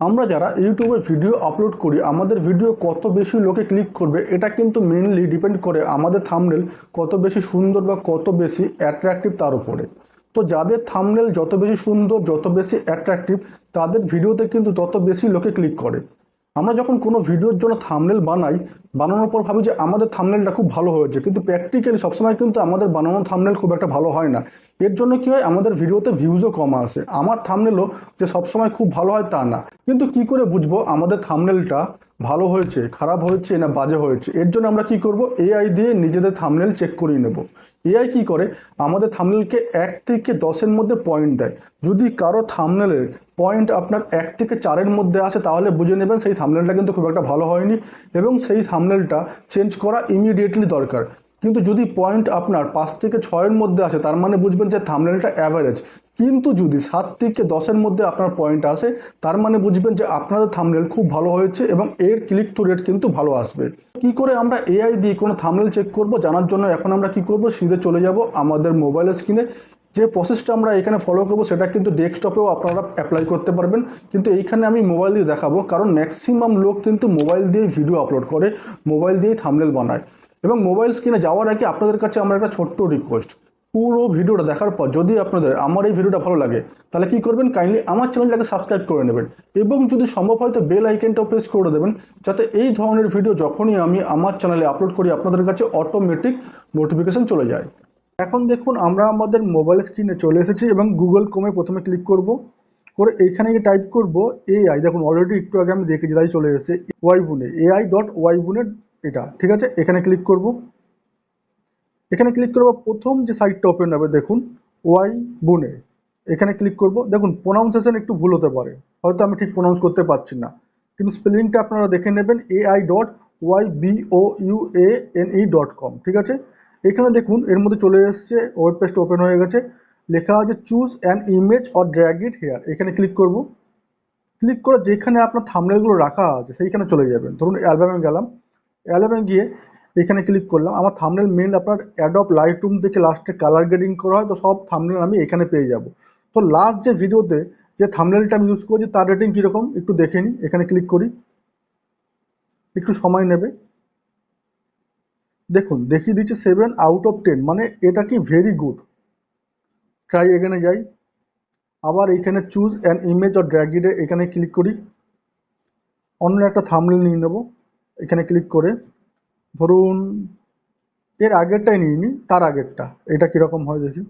আমরা যারা ইউটিউবে ভিডিও আপলোড করি, আমাদের ভিডিও কত বেশি লোকে ক্লিক করবে, এটা কিন্তু মেনলি ডিপেন্ড করে আমাদের থামনেল কত বেশি সুন্দর বা কত বেশি অ্যাট্রাকটিভ তার উপরে। তো যাদের থামনেল যত বেশি সুন্দর, যত বেশি অ্যাট্রাকটিভ তাদের ভিডিওতে কিন্তু তত বেশি লোকে ক্লিক করে। আমরা যখন কোনো ভিডিওর জন্য থামনেল বানাই, বানানোর পর ভাবি যে আমাদের থামনেলটা খুব ভালো হয়েছে, কিন্তু প্র্যাকটিক্যালি সবসময় কিন্তু আমাদের বানানো থামনেল খুব একটা ভালো হয় না। এর জন্য কী হয়, আমাদের ভিডিওতে ভিউজও কম আসে। আমার থামনেলও যে সবসময় খুব ভালো হয় তা না। কিন্তু কি করে বুঝব? আমাদের থামনেলটা ভালো হয়েছে, খারাপ হয়েছে না বাজে হয়েছে? এর জন্য আমরা কি করব? এআই দিয়ে নিজেদের থামনেল চেক করিয়ে নেব। এআই কি করে? আমাদের থামনেলকে এক থেকে দশের মধ্যে পয়েন্ট দেয়। যদি কারও থামনেলের পয়েন্ট আপনার এক থেকে চারের মধ্যে আসে, তাহলে বুঝে নেবেন সেই থামনেলটা কিন্তু খুব একটা ভালো হয়নি এবং সেই থামনেলটা চেঞ্জ করা ইমিডিয়েটলি দরকার। কিন্তু যদি পয়েন্ট আপনার পাঁচ থেকে ছয়ের মধ্যে আসে, তার মানে বুঝবেন যে থামনেলটা অ্যাভারেজ কিন্তু যদি সাত থেকে দশের মধ্যে আপনার পয়েন্ট আসে, তার মানে বুঝবেন যে আপনাদের থামনেল খুব ভালো হয়েছে এবং এর ক্লিক টু রেট কিন্তু ভালো আসবে। কি করে আমরা এআই দিয়ে কোনো থামনেল চেক করব? জানার জন্য এখন আমরা কি করব? সিধে চলে যাব আমাদের মোবাইল স্ক্রিনে যে প্রসেসটা আমরা এখানে ফলো করব, সেটা কিন্তু ডেস্কটপেও আপনারা অ্যাপ্লাই করতে পারবেন। কিন্তু এইখানে আমি মোবাইল দিয়ে দেখাবো, কারণ ম্যাক্সিমাম লোক কিন্তু মোবাইল দিয়েই ভিডিও আপলোড করে মোবাইল দিয়েই থামনেল বানায়। এবং মোবাইল স্ক্রিনে যাওয়ার আগে আপনাদের কাছে আমার একটা ছোট্ট রিকোয়েস্ট পুরো ভিডিওটা দেখার পর যদি আপনাদের আমার এই ভিডিওটা ভালো লাগে, তাহলে কি করবেন? কাইন্ডলি আমার চ্যানেলটাকে সাবস্ক্রাইব করে নেবেন। এবং যদি সম্ভব হয় তো বেল আইকনটাও প্রেস করে দেবেন, যাতে এই ধরনের ভিডিও যখনই আমি আমার চ্যানেলে আপলোড করি, আপনাদের কাছে অটোমেটিক নোটিফিকেশন চলে যায়। এখন দেখুন, আমরা আমাদের মোবাইল স্ক্রিনে চলে এসেছি এবং গুগল ক্রোমে প্রথমে ক্লিক করব। করে এইখানে গিয়ে টাইপ করব এআই দেখুন অলরেডি একটু আগে আমি দেখেছি, তাই চলে এসেছে ওয়াই বুনে এআই ডট ওয়াই বুনে এটা। ঠিক আছে? এখানে ক্লিক করব। এখানে ক্লিক করব, প্রথম যে সাইটটা ওপেন হবে, দেখুন ওয়াই বুনে এখানে ক্লিক করব, দেখুন প্রোনাউন্সিয়েশন একটু ভুল হতে পারে। হয়তো আমি ঠিক প্রোনাউন্স করতে পারছি না। কিন্তু স্পেলিংটা আপনারা দেখে নেবেন AI dot Y B O U A N E dot com ঠিক আছে? এখানে দেখুন, এর মধ্যে চলে এসছে ওয়েব পেজটা ওপেন হয়ে গেছে। লেখা আছে choose an image or drag it here এখানে ক্লিক করব। ক্লিক করে যেখানে আপনার থামনেলগুলো রাখা আছে, সেইখানে চলে যাবেন। ধরুন অ্যালবামে গেলাম। অ্যালবামে গিয়ে এখানে ক্লিক করলাম। আমার থামনেল মেন আপনার অ্যাডপ লাইট রুম থেকে লাস্টে কালার গ্রেডিং করা হয়, তো সব থামনেল আমি এখানে পেয়ে যাব। তো লাস্ট যে ভিডিওতে যে থামনেলটা আমি ইউজ করছি, তার রেটিং কীরকম একটু দেখে নিই। এখানে ক্লিক করি। একটু সময় নেবে। দেখুন, দেখিয়ে দিচ্ছে সেভেন আউট অফ টেন মানে এটা কি ভেরি গুড ট্রাই এখানে যাই। আবার এখানে চুজ অ্যান ইমেজ অর ড্র্যাগিডে এখানে ক্লিক করি। অন্য একটা থামনেল নিয়ে নেব। এখানে ক্লিক করে। ধরুন, এর আগেরটাই নিই তার আগেরটা। এটা কীরকম হয় দেখি।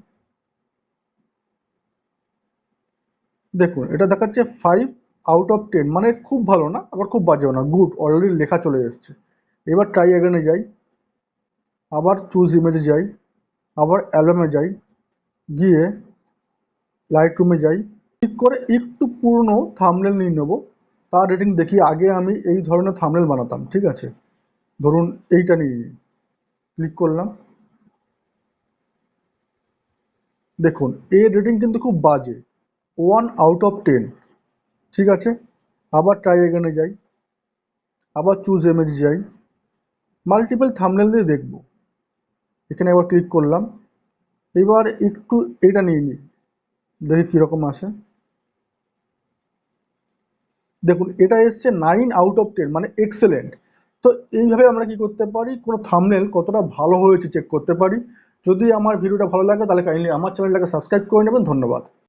দেখুন, এটা দেখাচ্ছে ফাইভ আউট অফ টেন মানে খুব ভালো না, আবার খুব বাজেও না গুড অলরেডি লেখা চলে এসছে। এবার ট্রাই এখানে যাই, আবার চুজ ইমেজে যাই, আবার অ্যালবামে যাই, গিয়ে লাইট রুমে যাই, ঠিক করে একটু পুরনো থামনেল নিয়ে নেব, তার রেটিং দেখি, আগে আমি এই ধরনের থামনেল বানাতাম, ঠিক আছে? ধরুন এইটা নিয়ে ক্লিক করলাম। দেখুন এর রেটিং কিন্তু খুব বাজে। ওয়ান আউট অফ টেন ঠিক আছে? আবার ট্রাই এখানে যাই, আবার চুজ ইমেজ যাই মাল্টিপল থামনেল দিয়ে দেখব। এখানে একবার ক্লিক করলাম। এবার একটু এটা নিয়ে নিই দেখি কীরকম আসে। দেখুন, এটা এসছে নাইন আউট অফ টেন মানে এক্সেলেন্ট তো এইভাবে আমরা কি করতে পারি? কোনো থামনেল কতটা ভালো হয়েছে চেক করতে পারি? যদি আমার ভিডিওটা ভালো লাগে তাহলে কাইন্ডলি আমার চ্যানেলটাকে সাবস্ক্রাইব করে নেবেন। ধন্যবাদ।